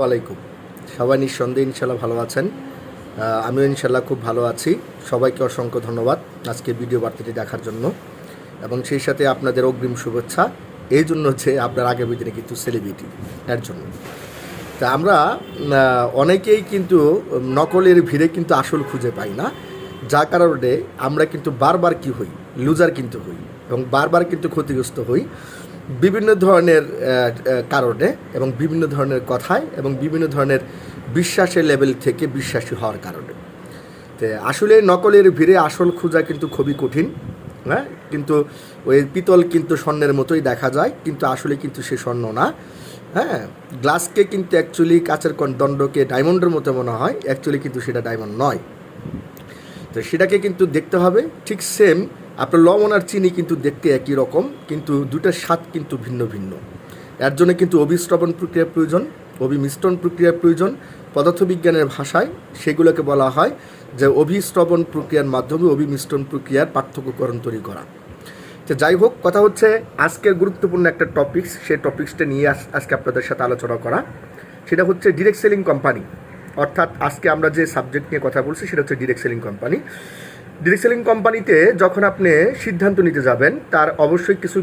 ওয়ালাইকুম। সবাই নিঃসন্দেহে ইনশাল্লাহ ভালো আছেন। আমিও ইনশাল্লাহ খুব ভালো আছি। সবাইকে অসংখ্য ধন্যবাদ আজকে ভিডিও বার্তাটি দেখার জন্য। এবং সেই সাথে আপনাদের অগ্রিম শুভেচ্ছা। এই জন্য যে আপনার আগামী দিনে কিন্তু সেলিব্রিটি এর জন্য। তা আমরা অনেকেই কিন্তু নকলের ভিড়ে কিন্তু আসল খুঁজে পাই না। যার কারণে আমরা কিন্তু বারবার কি হই? লুজার কিন্তু হই। এবং বারবার কিন্তু ক্ষতিগ্রস্ত হই। বিভিন্ন ধরনের কারণে এবং বিভিন্ন ধরনের কথায় এবং বিভিন্ন ধরনের বিশ্বাসের লেভেল থেকে বিশ্বাসী হওয়ার কারণে। তো আসলে নকলের ভিড়ে আসল খোঁজা কিন্তু খুবই কঠিন হ্যাঁ? কিন্তু ওই পিতল কিন্তু স্বর্ণের মতোই দেখা যায়, কিন্তু আসলে কিন্তু সে স্বর্ণ না হ্যাঁ? গ্লাসকে কিন্তু অ্যাকচুয়ালি কাচের দণ্ডকে ডায়মন্ডের মতো মনে হয় অ্যাকচুয়ালি কিন্তু সেটা ডায়মন্ড নয়। তো সেটাকে কিন্তু দেখতে হবে, ঠিক সেম আপনার লবণ আর চিনি কিন্তু দেখতে একই রকম, কিন্তু দুটার স্বাদ কিন্তু ভিন্ন ভিন্ন। এর জন্য কিন্তু অভিশ্রবণ প্রক্রিয়ার প্রয়োজন, অভিমিশ্রণ প্রক্রিয়ার প্রয়োজন। পদার্থবিজ্ঞানের ভাষায় সেগুলোকে বলা হয় যে অভিশ্রবণ প্রক্রিয়ার মাধ্যমে অভিমিশ্রণ প্রক্রিয়ার পার্থক্যকরণ তৈরি করা। তো যাই হোক, কথা হচ্ছে আজকের গুরুত্বপূর্ণ একটা টপিকস সেই টপিক্সটা নিয়ে আজ- আজকে আপনাদের সাথে আলোচনা করা। সেটা হচ্ছে ডিরেক্ট সেলিং কোম্পানি অর্থাৎ আজকে আমরা যে সাবজেক্ট নিয়ে কথা বলছি, সেটা হচ্ছে direct selling company direct selling কোম্পানিতে যখন আপনি সিদ্ধান্ত নিতে যাবেন, তার অবশ্যই কিছু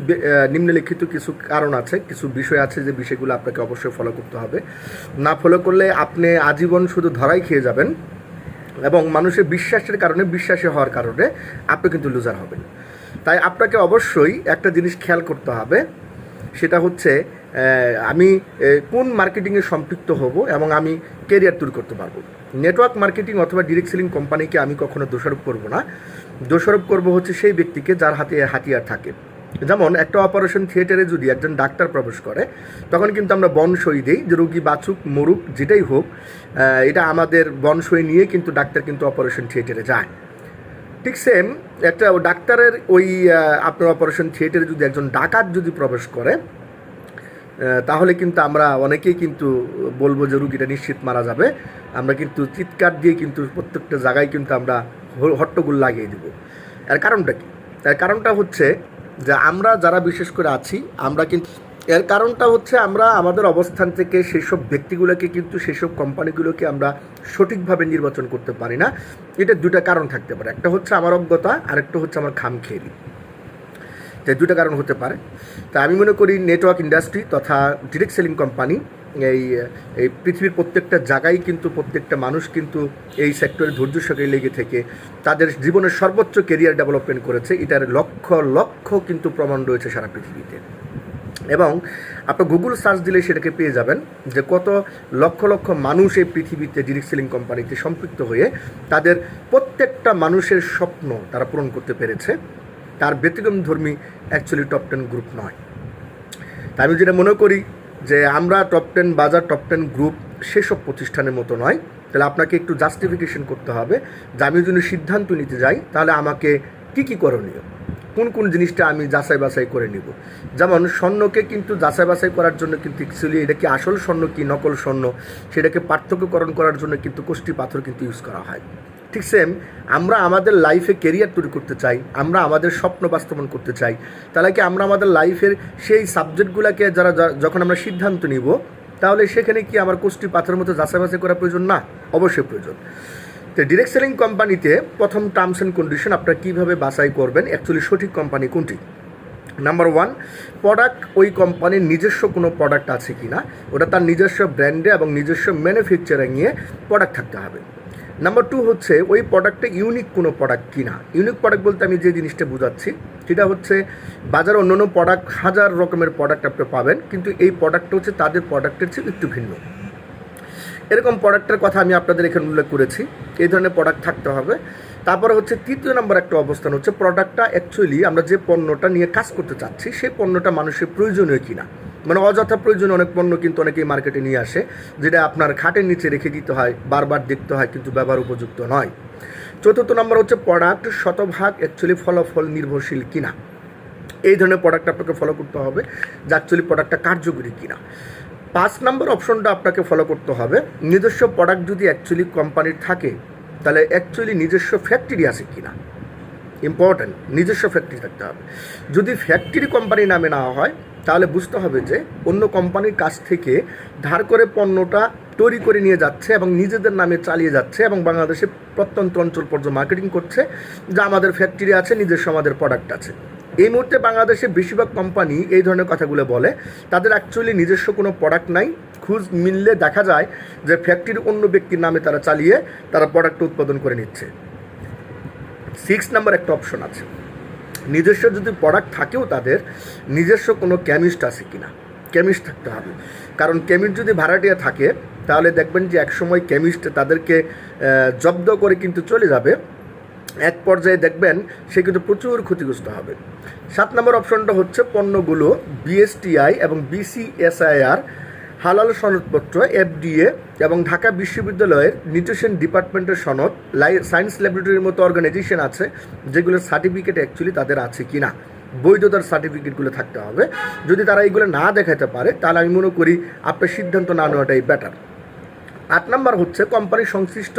নিম্নলিখিত কিছু কারণ আছে, কিছু বিষয় আছে যে বিষয়গুলো আপনাকে অবশ্যই ফলো করতে হবে। না ফলো করলে আপনি আজীবন শুধু ধরাই খেয়ে যাবেন এবং মানুষের বিশ্বাসের কারণে, বিশ্বাসী হওয়ার কারণে আপনি কিন্তু লুজার হবেন। তাই আপনাকে অবশ্যই একটা জিনিস খেয়াল করতে হবে, সেটা হচ্ছে আমি কোন মার্কেটিংয়ে সম্পৃক্ত হব এবং আমি কেরিয়ার তৈরি করতে পারব? নেটওয়ার্ক মার্কেটিং অথবা ডিরেক্ট সেলিং কোম্পানিকে আমি কখনো দোষারোপ করব না। দোষারোপ করব হচ্ছে সেই ব্যক্তিকে যার হাতে হাতিয়ার থাকে। যেমন, একটা অপারেশন থিয়েটারে যদি একজন ডাক্তার প্রবেশ করে, তখন কিন্তু আমরা বনসই দিই, যে রোগী বাছুক মরুক, যেটাই হোক এটা আমাদের বনসই নিয়ে কিন্তু ডাক্তার কিন্তু অপারেশন থিয়েটারে যায়। ঠিক সেম একটা ডাক্তারের ওই আপনার অপারেশন থিয়েটারে যদি একজন ডাকাত যদি প্রবেশ করে তাহলে কিন্তু আমরা অনেকেই কিন্তু বলব যে রুগীটা নিশ্চিত মারা যাবে। আমরা কিন্তু চিৎকার দিয়ে কিন্তু প্রত্যেকটা জায়গায় কিন্তু আমরা হট্টগোল লাগিয়ে দিব। এর কারণটা কি? এর কারণটা হচ্ছে যে আমরা যারা বিশেষ করে আছি, আমরা কিন্তু এর কারণটা হচ্ছে আমরা আমাদের অবস্থান থেকে সেসব ব্যক্তিগুলোকে কিন্তু সেসব কোম্পানিগুলোকে আমরা সঠিকভাবে নির্বাচন করতে পারি না। এটা দুটা কারণ থাকতে পারে। একটা হচ্ছে আমার অজ্ঞতা, আরেকটা হচ্ছে আমার খামখেয়ালি। তো দুটো কারণ হতে পারে। তা আমি মনে করি নেটওয়ার্ক ইন্ডাস্ট্রি তথা ডিরেক্ট সেলিং কোম্পানি এই এই পৃথিবীর প্রত্যেকটা জায়গায় কিন্তু প্রত্যেকটা মানুষ কিন্তু এই সেক্টরে ধৈর্য সঙ্গে লেগে থেকে তাদের জীবনের সর্বোচ্চ কেরিয়ার ডেভেলপমেন্ট করেছে। এটার লক্ষ লক্ষ কিন্তু প্রমাণ রয়েছে সারা পৃথিবীতে। এবং আপনি গুগল সার্চ দিলে সেটাকে পেয়ে যাবেন যে কত লক্ষ লক্ষ মানুষ এই পৃথিবীতে ডিরেক্ট সেলিং কোম্পানিতে সম্পৃক্ত হয়ে তাদের প্রত্যেকটা মানুষের স্বপ্ন তারা পূরণ করতে পেরেছে। তার ব্যতিক্রম ধর্মী অ্যাকচুয়ালি টপ টেন গ্রুপ নয়। তাই আমি যেটা মনে করি যে আমরা top ten bazaar top ten group সেসব প্রতিষ্ঠানের মতো নয়। তাহলে আপনাকে একটু জাস্টিফিকেশন করতে হবে যে আমি যদি সিদ্ধান্ত নিতে যাই, তাহলে আমাকে কী কী করণীয়? কোন কোন জিনিসটা আমি যাচাই বাছাই করে নিব? যেমন স্বর্ণকে কিন্তু যাচাই বাছাই করার জন্য কিন্তু অ্যাকচুয়ালি এটা কি আসল স্বর্ণ কি নকল স্বর্ণ? সেটাকে পার্থক্যকরণ করার জন্য কিন্তু কোষ্টি পাথর কিন্তু ইউজ করা হয়। ঠিক সেম আমরা আমাদের লাইফে কেরিয়ার তৈরি করতে চাই, আমরা আমাদের স্বপ্ন বাস্তবায়ন করতে চাই। তাহলে কি আমরা আমাদের লাইফের সেই সাবজেক্টগুলোকে যারা যখন আমরা সিদ্ধান্ত নিব, তাহলে সেখানে কি আমার কোষ্টি পাথরের মতো যাচাই বাছাই করা প্রয়োজন? না, অবশ্যই প্রয়োজন। তো ডিরেক্ট সেলিং কোম্পানিতে প্রথম টার্মস অ্যান্ড কন্ডিশন আপনারা কীভাবে বাছাই করবেন? অ্যাকচুয়ালি সঠিক কোম্পানি কোনটি? নাম্বার ওয়ান প্রোডাক্ট ওই কোম্পানির নিজস্ব কোনো প্রোডাক্ট আছে কি না ওটা তার নিজস্ব ব্র্যান্ডে এবং নিজস্ব ম্যানুফ্যাকচারিংয়ে প্রোডাক্ট থাকতে হবে। নাম্বার টু হচ্ছে, ওই প্রোডাক্টে ইউনিক কোনো প্রোডাক্ট কিনা। ইউনিক প্রোডাক্ট বলতে আমি যে জিনিসটা বোঝাচ্ছি, সেটা হচ্ছে বাজারে অন্যান্য প্রোডাক্ট হাজার রকমের প্রোডাক্ট আপনি পাবেন, কিন্তু এই প্রোডাক্টটা হচ্ছে তাদের প্রোডাক্টের চেয়ে একটু ভিন্ন। এরকম প্রোডাক্টের কথা আমি আপনাদের এখানে উল্লেখ করেছি, এই ধরনের প্রোডাক্ট থাকতে হবে। তারপরে হচ্ছে তৃতীয় নম্বর একটা অবস্থান হচ্ছে প্রোডাক্টটা অ্যাকচুয়ালি আমরা যে পণ্যটা নিয়ে কাজ করতে চাচ্ছি, সেই পণ্যটা মানুষের প্রয়োজনীয় কিনা। মানে অযথা প্রয়োজনীয় অনেক পণ্য কিন্তু অনেকেই মার্কেটে নিয়ে আসে, যেটা আপনার খাটের নিচে রেখে দিতে হয়, বারবার দেখতে হয়, কিন্তু ব্যবহার উপযুক্ত নয়। চতুর্থ নম্বর হচ্ছে প্রোডাক্ট শতভাগ অ্যাকচুয়ালি ফলাফল নির্ভরশীল কিনা। এই ধরনের প্রোডাক্ট আপনাকে ফলো করতে হবে যে অ্যাকচুয়ালি প্রোডাক্টটা কার্যকরী কিনা। পাঁচ নম্বর অপশনটা আপনাকে ফলো করতে হবে, নিজস্ব প্রোডাক্ট যদি অ্যাকচুয়ালি কোম্পানির থাকে, তাহলে অ্যাকচুয়ালি নিজস্ব ফ্যাক্টরি আছে কিনা। ইম্পর্ট্যান্ট নিজস্ব ফ্যাক্টরি থাকতে হবে। যদি ফ্যাক্টরি কোম্পানির নামে নেওয়া হয় তাহলে বুঝতে হবে যে অন্য কোম্পানির কাছ থেকে ধার করে পণ্যটা তৈরি করে নিয়ে যাচ্ছে এবং নিজেদের নামে চালিয়ে যাচ্ছে এবং বাংলাদেশে প্রত্যন্ত অঞ্চল পর্যন্ত মার্কেটিং করছে, যা আমাদের ফ্যাক্টরি আছে, নিজস্ব আমাদের প্রোডাক্ট আছে। এই মুহূর্তে বাংলাদেশে বেশিরভাগ কোম্পানি এই ধরনের কথাগুলো বলে, তাদের অ্যাকচুয়ালি নিজস্ব কোনো প্রোডাক্ট নাই। খুঁজ মিললে দেখা যায় যে ফ্যাক্টরি অন্য ব্যক্তির নামে তারা চালিয়ে তারা প্রোডাক্ট উৎপাদন করে নিচ্ছে। সিক্স নাম্বার একটা অপশন আছে। নিজস্ব যদি প্রোডাক্ট থাকেও তাদের, নিজস্ব কোনো কেমিস্ট আছে কিনা? কেমিস্ট থাকতে হবে। কারণ কেমিস্ট যদি ভাড়াটিয়া থাকে, তাহলে দেখবেন যে একসময় কেমিস্ট তাদেরকে জব্দ করে কিন্তু চলে যাবে। এক পর্যায়ে দেখবেন সে কিন্তু প্রচুর ক্ষতিগ্রস্ত হবে। সাত নম্বর অপশনটা হচ্ছে পণ্যগুলো বিএসটিআই এবং বিসিএসআইআর হালাল সনদপত্র, এফডিএ এবং ঢাকা বিশ্ববিদ্যালয়ের নিউট্রিশন ডিপার্টমেন্টের সনদ, লাই, সায়েন্স ল্যাবরেটরির মতো অর্গানাইজেশন আছে, যেগুলোর সার্টিফিকেট অ্যাকচুয়ালি তাদের আছে কি না বৈধতার সার্টিফিকেটগুলো থাকতে হবে। যদি তারা এইগুলো না দেখাতে পারে, তাহলে আমি মনে করি আপনার সিদ্ধান্ত না নেওয়াটাই বেটার আট নাম্বার হচ্ছে কোম্পানি সংশ্লিষ্ট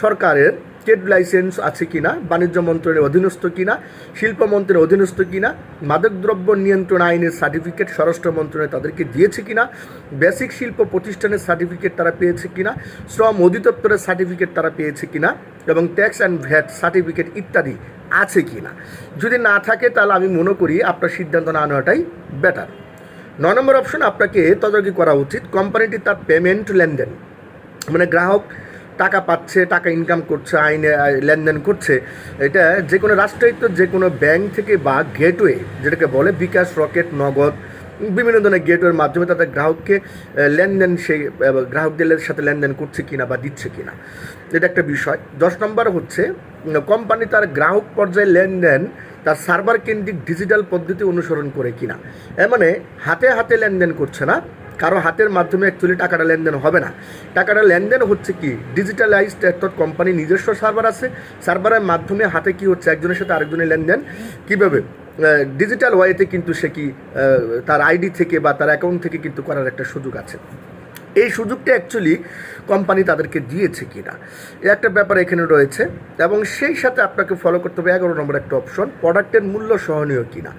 সরকারের ট্রেড লাইসেন্স আছে কিনা, বাণিজ্য মন্ত্রণের অধীনস্থ কিনা, শিল্প মন্ত্রণের অধীনস্থ কিনা মাদকদ্রব্য নিয়ন্ত্রণ আইনের সার্টিফিকেট স্বরাষ্ট্র মন্ত্রণালয় তাদেরকে দিয়েছে কিনা, বেসিক শিল্প প্রতিষ্ঠানের সার্টিফিকেট তারা পেয়েছে কিনা, শ্রম অধিদপ্তরের সার্টিফিকেট তারা পেয়েছে কিনা, এবং ট্যাক্স অ্যান্ড ভ্যাট সার্টিফিকেট ইত্যাদি আছে কিনা। যদি না থাকে, তাহলে আমি মনে করি আপনার সিদ্ধান্ত না নেওয়াটাই বেটার নয় নম্বর অপশন আপনাকে তদারকি করা উচিত। কোম্পানিটি তার পেমেন্ট লেনদেন। মানে গ্রাহক টাকা পাচ্ছে, টাকা ইনকাম করছে, আইনে লেনদেন করছে, এটা যে কোনো রাষ্ট্রায়ত্ত যে কোনো ব্যাংক থেকে বা গেটওয়ে যেটাকে বলে বিকাশ, রকেট, নগদ, বিভিন্ন ধরনের গেটওয়ের মাধ্যমে তাদের গ্রাহককে লেনদেন সেই গ্রাহকদের সাথে লেনদেন করছে কিনা বা দিচ্ছে কিনা। এটা একটা বিষয়। দশ নম্বর হচ্ছে কোম্পানি তার গ্রাহক পর্যায়ে লেনদেন তার সার্ভার কেন্দ্রিক ডিজিটাল পদ্ধতি অনুসরণ করে কিনা। এর মানে হাতে হাতে লেনদেন করছে না কারও হাতের মাধ্যমে অ্যাকচুয়ালি টাকাটা লেনদেন হবে না। টাকাটা লেনদেন হচ্ছে কি? ডিজিটালাইজড অর্থাৎ কোম্পানি নিজস্ব সার্ভার আছে। সার্ভারের মাধ্যমে হাতে কি হচ্ছে? একজনের সাথে আরেকজনের লেনদেন। কীভাবে? ডিজিটাল ওয়েতে কিন্তু সে কি তার আইডি থেকে বা তার অ্যাকাউন্ট থেকে কিন্তু করার একটা সুযোগ আছে। এই সুযোগটা অ্যাকচুয়ালি কোম্পানি তাদেরকে দিয়েছে কিনা। এ একটা ব্যাপার এখানে রয়েছে এবং সেই সাথে আপনাকে ফলো করতে হবে এগারো নম্বর একটা অপশন প্রোডাক্টের মূল্য সহনীয় কিনা।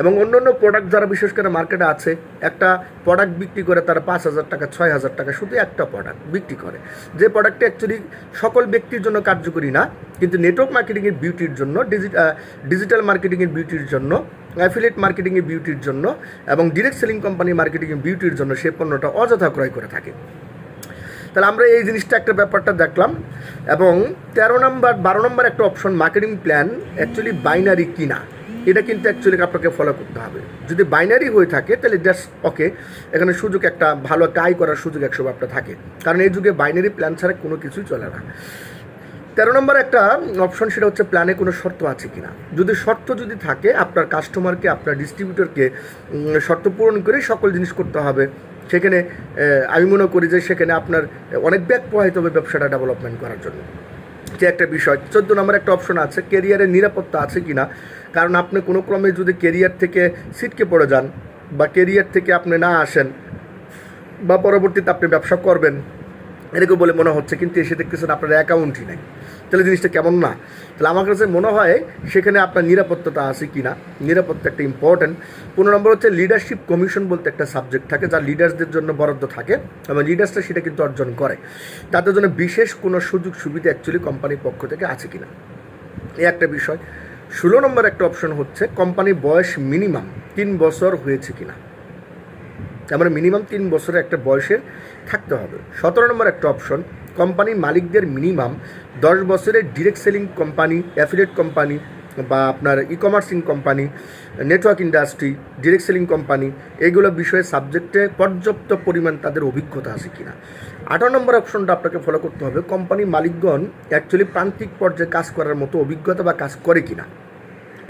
এবং অন্য অন্য প্রোডাক্ট যারা বিশেষ করে মার্কেটে আছে, একটা প্রোডাক্ট বিক্রি করে তারা পাঁচ হাজার টাকা, ছয় হাজার টাকা শুধু একটা প্রোডাক্ট বিক্রি করে। যে প্রোডাক্টটা অ্যাকচুয়ালি সকল ব্যক্তির জন্য কার্যকরী না, কিন্তু নেটওয়ার্ক মার্কেটিংয়ের বিউটির জন্য ডিজিটাল মার্কেটিংয়ের বিউটির জন্য অ্যাফিলিয়েট মার্কেটিংয়ের বিউটির জন্য এবং ডিরেক্ট সেলিং কোম্পানি মার্কেটিংয়ের বিউটির জন্য সে পণ্যটা অযথা ক্রয় করে থাকে। তাহলে আমরা এই জিনিসটা একটা ব্যাপারটা দেখলাম এবং তেরো নম্বর, বারো নম্বর একটা option marketing plan actually binary কিনা। এটা কিন্তু অ্যাকচুয়ালি আপনাকে ফলো করতে হবে। যদি বাইনারি হয়ে থাকে, তাহলে জাস্ট ওকে এখানে সুযোগ একটা, ভালো একটা আয় করার সুযোগ একশো আপনার থাকে। কারণ এই যুগে বাইনারি প্ল্যান ছাড়া কোনো কিছুই চলে না। তেরো নম্বর একটা অপশন সেটা হচ্ছে প্ল্যানে কোনো শর্ত আছে কিনা। যদি শর্ত যদি থাকে, আপনার কাস্টমারকে আপনার ডিস্ট্রিবিউটরকে শর্ত পূরণ করে সকল জিনিস করতে হবে। সেখানে আমি মনে করি যে সেখানে আপনার অনেক ব্যাগ প্রবাহিত হবে ব্যবসাটা ডেভেলপমেন্ট করার জন্য। যে একটা বিষয়। চোদ্দ নম্বর একটা অপশন আছে কেরিয়ারের নিরাপত্তা আছে কিনা। কারণ আপনি কোনো ক্রমে যদি কেরিয়ার থেকে সিটকে পড়ে যান বা কেরিয়ার থেকে আপনি না আসেন, বা পরবর্তীতে আপনি ব্যবসা করবেন এরকম বলে মনে হচ্ছে, কিন্তু এসে দেখতেছেন আপনার অ্যাকাউন্টই নাই। তাহলে জিনিসটা কেমন না? তাহলে আমার কাছে মনে হয় সেখানে আপনার নিরাপত্তাটা আছে কি না নিরাপত্তা একটা ইম্পর্ট্যান্ট পনেরো নম্বর হচ্ছে লিডারশিপ কমিশন বলতে একটা সাবজেক্ট থাকে, যা লিডার্সদের জন্য বরাদ্দ থাকে, এবং লিডার্সরা সেটা কিন্তু অর্জন করে। তাদের জন্য বিশেষ কোনো সুযোগ সুবিধা অ্যাকচুয়ালি কোম্পানির পক্ষ থেকে আছে কি না এই একটা বিষয়। ষোলো নম্বর একটা অপশন হচ্ছে কোম্পানির বয়স মিনিমাম তিন বছর হয়েছে কিনা? মানে মিনিমাম তিন বছরের একটা বয়সের থাকতে হবে। সতেরো নম্বর একটা অপশন কোম্পানির মালিকদের মিনিমাম দশ বছরের direct selling company affiliate company বা আপনার e commercing company network industry direct selling company এইগুলো বিষয়ে সাবজেক্টে পর্যাপ্ত পরিমাণ তাদের অভিজ্ঞতা আছে কিনা। আঠারো নম্বর অপশনটা আপনাকে ফলো করতে হবে কোম্পানি মালিকগণ অ্যাকচুয়ালি প্রান্তিক পর্যায়ে কাজ করার মতো অভিজ্ঞতা বা কাজ করে কিনা।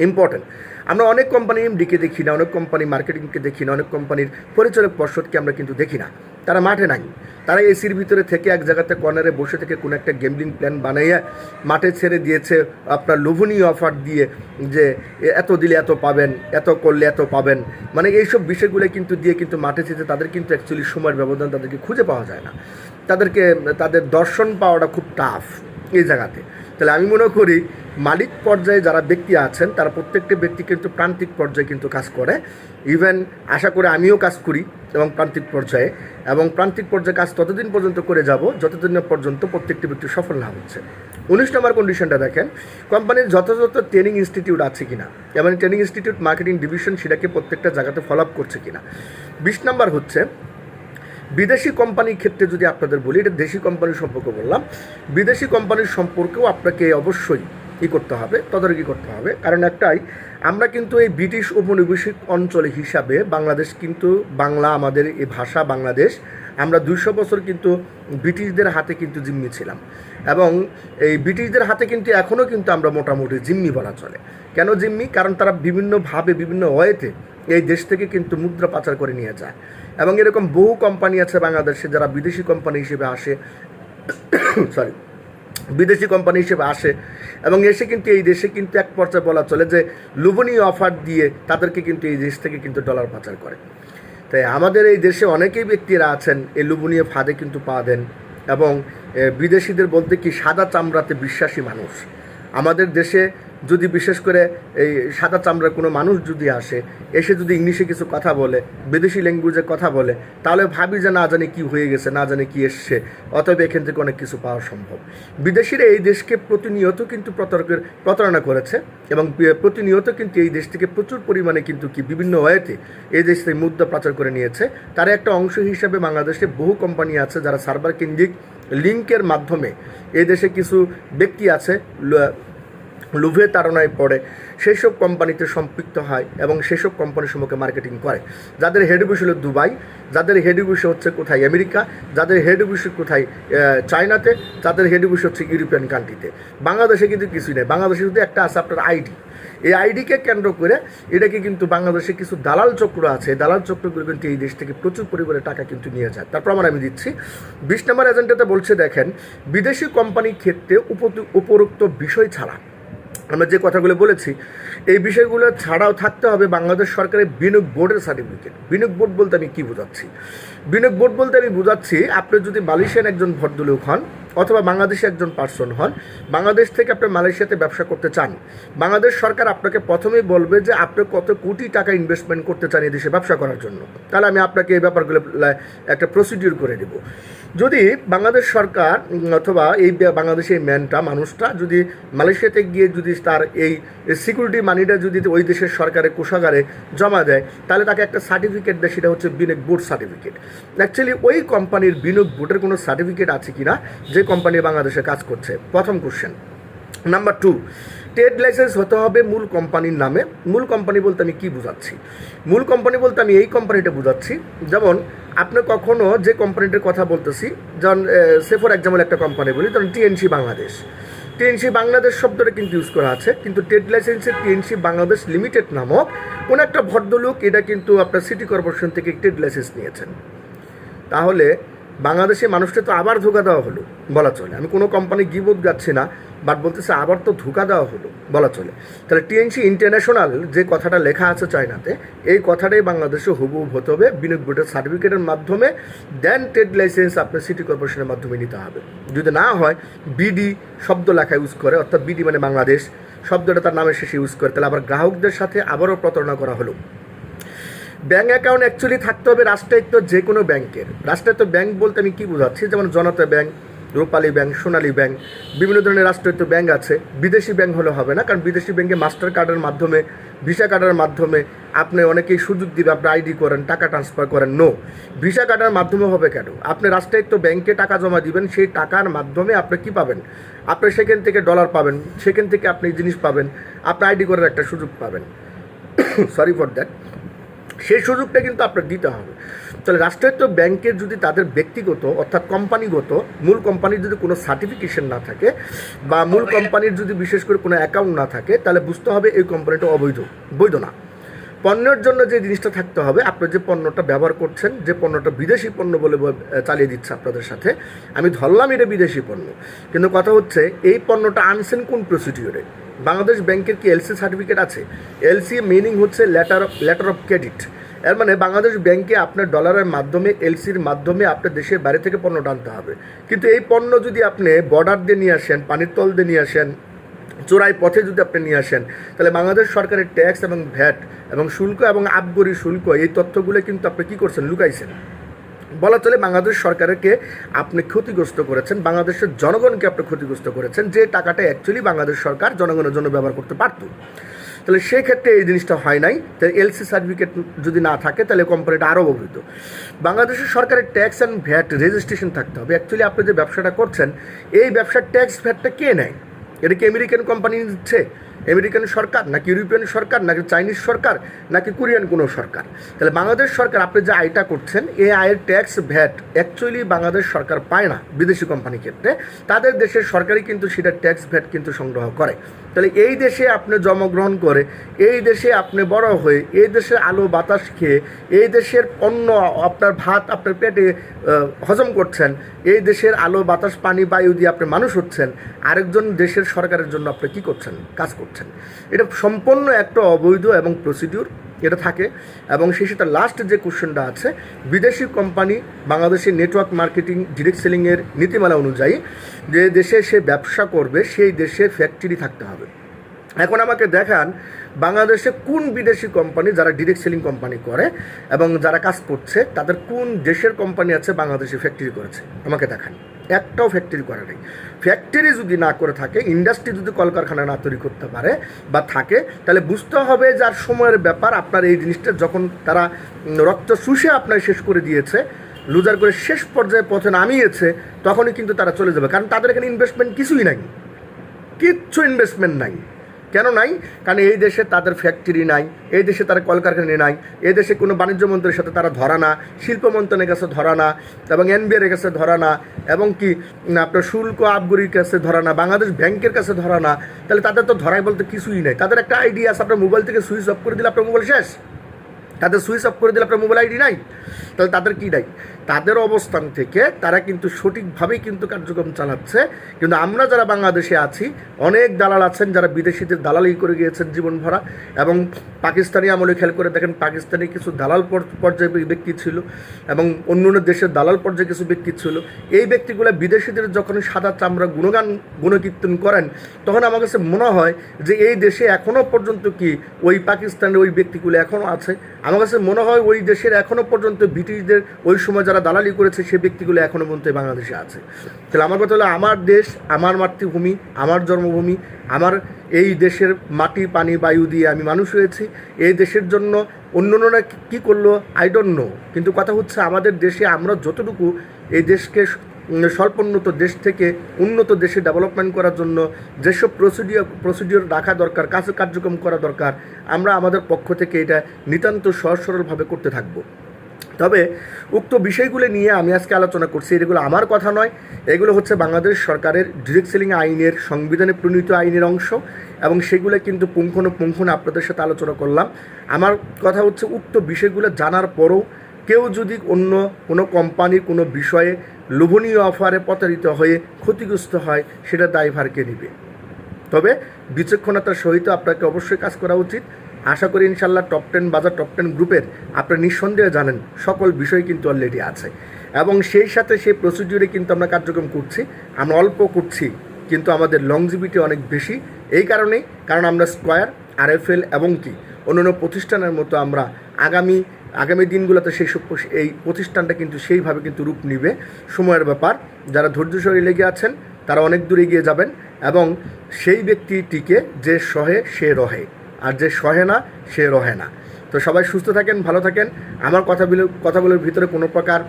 ইম্পর্টেন্ট আমরা অনেক কোম্পানি এমডিকে দেখি না, অনেক কোম্পানি মার্কেটিংকে দেখি না, অনেক কোম্পানির পরিচালক পর্ষদকে আমরা কিন্তু দেখি না। তারা মাঠে নাই। তারা এসির ভিতরে থেকে এক জায়গাতে কর্নারে বসে থেকে কোনো একটা গেমলিং প্ল্যান বানাইয়া মাঠে ছেড়ে দিয়েছে। আপনার লোভনীয় অফার দিয়ে যে এত দিলে এত পাবেন, এত করলে এত পাবেন। মানে এইসব বিষয়গুলো কিন্তু দিয়ে কিন্তু মাঠে ছেড়ে তাদের কিন্তু অ্যাকচুয়ালি সময়ের ব্যবধান তাদেরকে খুঁজে পাওয়া যায় না। তাদেরকে, তাদের দর্শন পাওয়াটা খুব টাফ এই জায়গাতে। তাহলে আমি মনে করি মালিক পর্যায়ে যারা ব্যক্তি আছেন, তারা প্রত্যেকটি ব্যক্তি কিন্তু প্রান্তিক পর্যায়ে কিন্তু কাজ করে। ইভেন আশা করে আমিও কাজ করি এবং প্রান্তিক পর্যায়ে। এবং প্রান্তিক পর্যায়ে কাজ ততদিন পর্যন্ত করে যাব, যতদিন পর্যন্ত প্রত্যেকটি ব্যক্তি সফল না হচ্ছে। উনিশ নম্বর কন্ডিশনটা দেখেন, কোম্পানির যথাযথ ট্রেনিং ইনস্টিটিউট আছে কিনা? এবং ট্রেনিং ইনস্টিটিউট মার্কেটিং ডিভিশন সেটাকে প্রত্যেকটা জায়গাতে ফলো আপ করছে কিনা? বিশ নম্বর হচ্ছে বিদেশি কোম্পানির ক্ষেত্রে যদি আপনাদের বলি, এটা দেশি কোম্পানির সম্পর্কে বললাম, বিদেশি কোম্পানির সম্পর্কেও আপনাকে অবশ্যই ই করতে হবে, তদারকি করতে হবে। কারণ একটাই, আমরা কিন্তু এই ব্রিটিশ উপনিবেশিক অঞ্চল হিসাবে বাংলাদেশ কিন্তু বাংলা, আমাদের এই ভাষা বাংলাদেশ, আমরা দুইশো বছর কিন্তু ব্রিটিশদের হাতে কিন্তু জিম্মি ছিলাম। এবং এই ব্রিটিশদের হাতে কিন্তু এখনও কিন্তু আমরা মোটামুটি জিম্মি বলা চলে। কেন জিম্মি? কারণ তারা বিভিন্নভাবে, বিভিন্ন ওয়েতে এই দেশ থেকে কিন্তু মুদ্রা পাচার করে নিয়ে যায়। এবং এরকম বহু কোম্পানি আছে বাংলাদেশে যারা বিদেশি কোম্পানি হিসেবে আসে। সরি বিদেশি কোম্পানি হিসেবে আসে। এবং এসে কিন্তু এই দেশে কিন্তু এক পর্যায়ে বলা চলে যে লুবনীয় অফার দিয়ে তাদেরকে কিন্তু এই দেশ থেকে কিন্তু ডলার পাচার করে। তাই আমাদের এই দেশে অনেকেই ব্যক্তিরা আছেন, এই লুবনীয় ফাঁদে কিন্তু পা দেন। এবং বিদেশিদের বলতে কি, সাদা চামড়াতে বিশ্বাসী মানুষ। আমাদের দেশে যদি বিশেষ করে এই সাদা চামড়ার কোনো মানুষ যদি আসে, এসে যদি ইংলিশে কিছু কথা বলে, বিদেশি ল্যাঙ্গুয়েজে কথা বলে, তাহলে ভাবি যে না জানি কি হয়ে গেছে, না জানি কি এসছে, অতএব এখান থেকে অনেক কিছু পাওয়া সম্ভব। বিদেশিরা এই দেশকে প্রতিনিয়ত কিন্তু প্রতারকের প্রতারণা করেছে এবং প্রতিনিয়ত কিন্তু এই দেশ থেকে প্রচুর পরিমাণে কিন্তু কি বিভিন্ন ওয়েতে এই দেশ থেকে মুদ্রা পাচার করে নিয়েছে। তার একটা অংশ হিসাবে বাংলাদেশে বহু কোম্পানি আছে যারা সার্ভার কেন্দ্রিক লিঙ্কের মাধ্যমে এই দেশে কিছু ব্যক্তি আছে লোভে তাড়নায় পড়ে। সেই সব কোম্পানিতে সম্পৃক্ত হয় এবং সেসব কোম্পানির সম্পর্কে মার্কেটিং করে। যাদের হেড অফিস হলো দুবাই, যাদের হেড অফিস হচ্ছে কোথায় আমেরিকা, যাদের হেড অফিস কোথায় চায়নাতে, যাদের হেড অফিস হচ্ছে ইউরোপিয়ান কান্ট্রিতে বাংলাদেশে কিন্তু কিছুই নেই। বাংলাদেশে শুধু একটা আছে আপনার আইডি। এই আইডিকে কেন্দ্র করে এটাকে কিন্তু বাংলাদেশে কিছু দালাল চক্র আছে। দালাল চক্রগুলো কিন্তু এই দেশ থেকে প্রচুর পরিমাণে টাকা কিন্তু নিয়ে যায়। তার প্রমাণ আমি দিচ্ছি। বিশ নম্বর এজেন্টাতে বলছে, দেখেন, বিদেশি কোম্পানির ক্ষেত্রে উপরোক্ত বিষয় ছাড়া আমরা যে কথাগুলো বলেছি, এই বিষয়গুলো ছাড়াও থাকতে হবে বাংলাদেশ সরকারের বিনিয়োগ বোর্ডের সার্টিফিকেট বিনিয়োগ বোর্ড বলতে আমি কী বোঝাচ্ছি? বিনিয়োগ বোর্ড বলতে আমি বোঝাচ্ছি, আপনি যদি মালয়েশিয়ান একজন ভদ্রলোক হন অথবা বাংলাদেশে একজন পার্সন হন, বাংলাদেশ থেকে আপনি মালয়েশিয়াতে ব্যবসা করতে চান, বাংলাদেশ সরকার আপনাকে প্রথমেই বলবে যে আপনি কত কোটি টাকা ইনভেস্টমেন্ট করতে চান এই দেশে ব্যবসা করার জন্য। তাহলে আমি আপনাকে এই ব্যাপারগুলো একটা প্রসিডিউর করে দেবো। যদি বাংলাদেশ সরকার অথবা এই বাংলাদেশের ম্যানটা, মানুষটা যদি মালয়েশিয়াতে গিয়ে যদি তার এই সিকিউরিটি মানিটা যদি ওই দেশের সরকারের কোষাগারে জমা দেয়, তাহলে তাকে একটা সার্টিফিকেট দেয়, সেটা হচ্ছে বিনিয়োগ বোর্ড সার্টিফিকেট অ্যাকচুয়ালি ওই কোম্পানির বিনিয়োগ বোর্ডের কোনো সার্টিফিকেট আছে কিনা, যে কোম্পানি বাংলাদেশে কাজ করছে? প্রথম question number two trade licence হতে হবে মূল কোম্পানির নামে। মূল কোম্পানি বলতে আমি কি বোঝাচ্ছি? মূল কোম্পানি বলতে আমি এই কোম্পানিটা বোঝাচ্ছি। যেমন, আপনি কখনো যে কোম্পানিটার কথা বলতেছি, যেমন সে ফর এক্সাম্পল একটা কোম্পানি বলি, যেমন টিএনসি বাংলাদেশ টিএনসি বাংলাদেশ শব্দটা কিন্তু ইউজ করা আছে, কিন্তু ট্রেড লাইসেন্সে টিএনসি বাংলাদেশ লিমিটেড নামক কোনো একটা ভদ্রলোক, এটা কিন্তু আপনার সিটি কর্পোরেশন থেকে ট্রেড লাইসেন্স নিয়েছেন। তাহলে বাংলাদেশে মানুষকে তো আবার ধোকা দেওয়া হলো, বলা চলে। আমি কোনো কোম্পানি গিবোধ যাচ্ছি না বাট বলতেছে আবার তো ধোকা দেওয়া হলো, বলা চলে। তাহলে টিএনসি ইন্টারন্যাশনাল যে কথাটা লেখা আছে চায়নাতে, এই কথাটাই বাংলাদেশে হুবহু হতে হবে, বিনিয়োগ বোর্ডের সার্টিফিকেটের মাধ্যমে দেন ট্রেড লাইসেন্স আপনার সিটি কর্পোরেশনের মাধ্যমে নিতে হবে। যদি না হয় বিডি শব্দ লেখা ইউজ করে, অর্থাৎ বিডি মানে বাংলাদেশ, শব্দটা তার নামের শেষে ইউজ করে, তাহলে আবার গ্রাহকদের সাথে আবারও প্রতারণা করা হলো। ব্যাঙ্ক অ্যাকাউন্ট অ্যাকচুয়ালি থাকতে হবে রাষ্ট্রায়ত্ত যে কোনো ব্যাংকের। রাষ্ট্রায়ত্ত ব্যাংক বলতে আমি কী বোঝাচ্ছি? যেমন Janata bank, Rupali bank, Sonali bank, বিভিন্ন ধরনের রাষ্ট্রায়ত্ত ব্যাংক আছে। বিদেশি ব্যাংক হলে হবে না, কারণ বিদেশি ব্যাংকে মাস্টার কার্ডের মাধ্যমে, ভিসা কার্ডের মাধ্যমে আপনি অনেকেই সুযোগ দিবে আপনি আইডি করেন, টাকা ট্রান্সফার করেন। নো ভিসা কার্ডের মাধ্যমে হবে কেন? আপনি রাষ্ট্রায়ত্ত ব্যাংকে টাকা জমা দিবেন, সেই টাকার মাধ্যমে আপনি কি পাবেন? আপনি সেখান থেকে ডলার পাবেন, সেখান থেকে আপনি জিনিস পাবেন, আপনি আইডি করার একটা সুযোগ পাবেন। সরি ফর দ্যাট সেই সুযোগটা কিন্তু আপনার দিতে হবে। তাহলে রাষ্ট্রায়ত্ত ব্যাংকের যদি তাদের ব্যক্তিগত অর্থাৎ কোম্পানিগত মূল কোম্পানির যদি কোনো সার্টিফিকেশন না থাকে বা মূল কোম্পানির যদি বিশেষ করে কোনো অ্যাকাউন্ট না থাকে তাহলে বুঝতে হবে এই কোম্পানিটা অবৈধ বৈধ না। পণ্যের জন্য যে জিনিসটা থাকতে হবে আপনি যে পণ্যটা ব্যবহার করছেন যে পণ্যটা বিদেশি পণ্য বলে চালিয়ে দিচ্ছে আপনাদের সাথে আমি ধরলাম এটা বিদেশি পণ্য। কিন্তু কথা হচ্ছে এই পণ্যটা আনছেন কোন প্রসিডিওরে বাংলাদেশ ব্যাংকের কি এলসি সার্টিফিকেট আছে? এলসি মিনিং হচ্ছে letter of letter of credit এর মানে বাংলাদেশ ব্যাংকে আপনার ডলারের মাধ্যমে এলসির মাধ্যমে আপনার দেশের বাইরে থেকে পণ্য আনতে হবে। কিন্তু এই পণ্য যদি আপনি বর্ডার দিয়ে নিয়ে আসেন, পানির তল দিয়ে নিয়ে আসেন, চোরাই পথে যদি আপনি নিয়ে আসেন, তাহলে বাংলাদেশ সরকারের ট্যাক্স এবং ভ্যাট এবং শুল্ক এবং আবগরি শুল্ক, এই তথ্যগুলো কিন্তু আপনি কী করছেন? লুকাইছেন। বলা চলে বাংলাদেশ সরকারকে আপনি ক্ষতিগ্রস্ত করেছেন, বাংলাদেশের জনগণকে আপনি ক্ষতিগ্রস্ত করেছেন, যে টাকাটা অ্যাকচুয়ালি বাংলাদেশ সরকার জনগণের জন্য ব্যবহার করতে পারত। তাহলে সেক্ষেত্রে এই জিনিসটা হয় নাই। তাহলে এলসি সার্টিফিকেট যদি না থাকে, তাহলে কোম্পানিটা আরও অবহিত বাংলাদেশের সরকারের ট্যাক্স অ্যান্ড ভ্যাট রেজিস্ট্রেশন থাকতে হবে। অ্যাকচুয়ালি আপনি যে ব্যবসাটা করছেন, এই ব্যবসার ট্যাক্স ভ্যাটটা কে নেয়? এটা কি আমেরিকান কোম্পানি দিচ্ছে আমেরিকান সরকার, নাকি ইউরোপিয়ান সরকার, নাকি চাইনিজ সরকার, নাকি কোরিয়ান কোনো সরকার? তাহলে বাংলাদেশ সরকার, আপনি যে আয়টা করছেন এই আয়ের ট্যাক্স ভ্যাট অ্যাকচুয়ালি বাংলাদেশ সরকার পায় না বিদেশি কোম্পানির ক্ষেত্রে। তাদের দেশের সরকারই কিন্তু সেটা ট্যাক্স ভ্যাট কিন্তু সংগ্রহ করে। তাহলে এই দেশে আপনি জন্মগ্রহণ করে, এই দেশে আপনি বড় হয়ে, এই দেশের আলো বাতাস খেয়ে, এই দেশের পণ্য আপনার ভাত আপনার পেটে হজম করছেন, এই দেশের আলো বাতাস পানি বায়ু দিয়ে আপনি মানুষ হচ্ছেন, আরেকজন দেশের সরকারের জন্য আপনি কী করছেন? কাজ করছেন। এটা সম্পূর্ণ একটা অবৈধ এবং প্রসিডিউর এটা থাকে। এবং সেই সাথে লাস্ট যে কোশ্চেনটা আছে, বিদেশি কোম্পানি বাংলাদেশের নেটওয়ার্ক মার্কেটিং ডিরেক্ট সেলিংয়ের নীতিমালা অনুযায়ী যে দেশে সে ব্যবসা করবে, সেই দেশে ফ্যাক্টরি থাকতে হবে। এখন আমাকে দেখান বাংলাদেশে কোন বিদেশি কোম্পানি যারা ডিরেক্ট সেলিং কোম্পানি করে এবং যারা কাজ করছে, তাদের কোন দেশের কোম্পানি আছে বাংলাদেশে ফ্যাক্টরি করেছে? আমাকে দেখান। একটাও ফ্যাক্টরি করে নেই। ফ্যাক্টরি যদি না করে থাকে ইন্ডাস্ট্রি যদি কলকারখানা না তৈরি করতে পারে বা থাকে, তাহলে বুঝতে হবে যার সময়ের ব্যাপার, আপনার এই জিনিসটা যখন তারা রক্ত শুষে আপনার শেষ করে দিয়েছে লুজার করে শেষ পর্যায়ে পথে নামিয়েছে, তখনই কিন্তু তারা চলে যাবে। কারণ তাদের এখানে ইনভেস্টমেন্ট কিছুই নাই। কিচ্ছু ইনভেস্টমেন্ট নাই। কেন নাই? কারণ এই দেশে তাদের ফ্যাক্টরি নাই, এই দেশে তারা কলকারখানা নাই, এই দেশে কোনো বাণিজ্য মন্ত্রীর সাথে তারা ধরা না, শিল্প মন্ত্রণের কাছে ধরা না, এবং এনবিআর কাছে ধরা না, এবং কি আপনার শুল্ক আবগরির কাছে ধরা না, বাংলাদেশ ব্যাংকের কাছে ধরা না, তাহলে তাদের তো ধরাই বলতে কিছুই নাই। তাদের একটা আইডিয়া আছে, আপনার মোবাইল থেকে সুইচ অফ করে দিলে আপনার মোবাইল শেষ। তাদের সুইচ অফ করে দিলে আপনার মোবাইল আইডি নাই। তাহলে তাদের কী নাই? তাদের অবস্থান থেকে তারা কিন্তু সঠিকভাবেই কিন্তু কার্যক্রম চালাচ্ছে। কিন্তু আমরা যারা বাংলাদেশে আছি, অনেক দালাল আছেন যারা বিদেশিদের দালালি করে গিয়েছেন জীবন ভরা এবং পাকিস্তানি আমলে খেয়াল করে দেখেন, পাকিস্তানি কিছু দালাল পর্যায়ে ব্যক্তি ছিল এবং অন্য অন্য দেশের দালাল পর্যায়ে কিছু ব্যক্তি ছিল। এই ব্যক্তিগুলো বিদেশিদের যখন সাদা চামড়া গুণগান, গুণকীর্তন করেন, তখন আমার কাছে মনে হয় যে এই দেশে এখনও পর্যন্ত কি ওই পাকিস্তানের ওই ব্যক্তিগুলো এখনও আছে? আমার কাছে মনে হয় ওই দেশের এখনও পর্যন্ত ব্রিটিশদের ওই সময় যারা দালালি করেছে সেই ব্যক্তিগুলো এখনও পর্যন্ত বাংলাদেশে আছে। তাহলে আমার কথা হলো, আমার দেশ, আমার মাতৃভূমি, আমার জন্মভূমি, আমার এই দেশের মাটি, পানি, বায়ু দিয়ে আমি মানুষ হয়েছি। এই দেশের জন্য অন্য অন্যরা কী করল? আই ডোন্ট নো কিন্তু কথা হচ্ছে, আমাদের দেশে আমরা যতটুকু এই দেশকে স্বল্পোন্নত দেশ থেকে উন্নত দেশে ডেভেলপমেন্ট করার জন্য যেসব প্রসিডিওর প্রসিডিওর রাখা দরকার কাজ কার্যক্রম করা দরকার, আমরা আমাদের পক্ষ থেকে এটা নিতান্ত সহজ সরলভাবে করতে থাকব। তবে উক্ত বিষয়গুলো নিয়ে আমি আজকে আলোচনা করছি। এগুলো আমার কথা নয়। এগুলো হচ্ছে বাংলাদেশ সরকারের ডিরেক্ট সেলিং আইনের সংবিধানে প্রণীত আইনের অংশ এবং সেগুলো কিন্তু পুঙ্খানুপুঙ্খন আপনাদের সাথে আলোচনা করলাম। আমার কথা হচ্ছে উক্ত বিষয়গুলো জানার পরও কেউ যদি অন্য কোনো কোম্পানির কোনো বিষয়ে লোভনীয় অফারে প্রতারিত হয়ে ক্ষতিগ্রস্ত হয়, সেটা দায়ভারকে নেবে। তবে বিচক্ষণতার সহিত আপনাকে অবশ্যই কাজ করা উচিত। আশা করি ইনশাল্লাহ top ten bazaar top ten গ্রুপের আপনারা নিঃসন্দেহে জানেন সকল বিষয় কিন্তু অলরেডি আছে। এবং সেই সাথে সেই প্রসিডিউরে কিন্তু আমরা কার্যক্রম করছি। আমরা অল্প করছি, কিন্তু আমাদের লংজিবিটি অনেক বেশি। এই কারণেই, কারণ আমরা স্কোয়ার আরএফএল এবং কি, অন্যান্য প্রতিষ্ঠানের মতো আমরা আগামী আগামী দিনগুলোতে সেই সব এই প্রতিষ্ঠানটা কিন্তু সেইভাবে কিন্তু রূপ নিবে। সময়ের ব্যাপার, যারা ধৈর্যশরী লেগে আছেন, তারা অনেক দূর এগিয়ে যাবেন এবং সেই ব্যক্তিটিকে যে সহে, সে রহে। আর যে সহে না, সে রহে না। তো সবাই সুস্থ থাকেন, ভালো থাকেন। আমার কথাগুলো কথাগুলোর ভিতরে কোনো প্রকার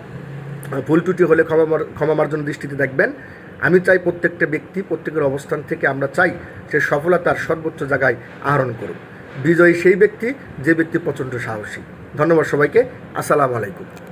ভুল ত্রুটি হলে ক্ষমা ক্ষমা মার্জন দৃষ্টিতে দেখবেন। আমি চাই প্রত্যেকটা ব্যক্তি, প্রত্যেকের অবস্থান থেকে আমরা চাই সে সফলতার সর্বোচ্চ জায়গায় আহরণ করুক। বিজয়ী সেই ব্যক্তি, যে ব্যক্তি প্রচণ্ড সাহসী। ধন্যবাদ সবাইকে। আসসালামু আলাইকুম।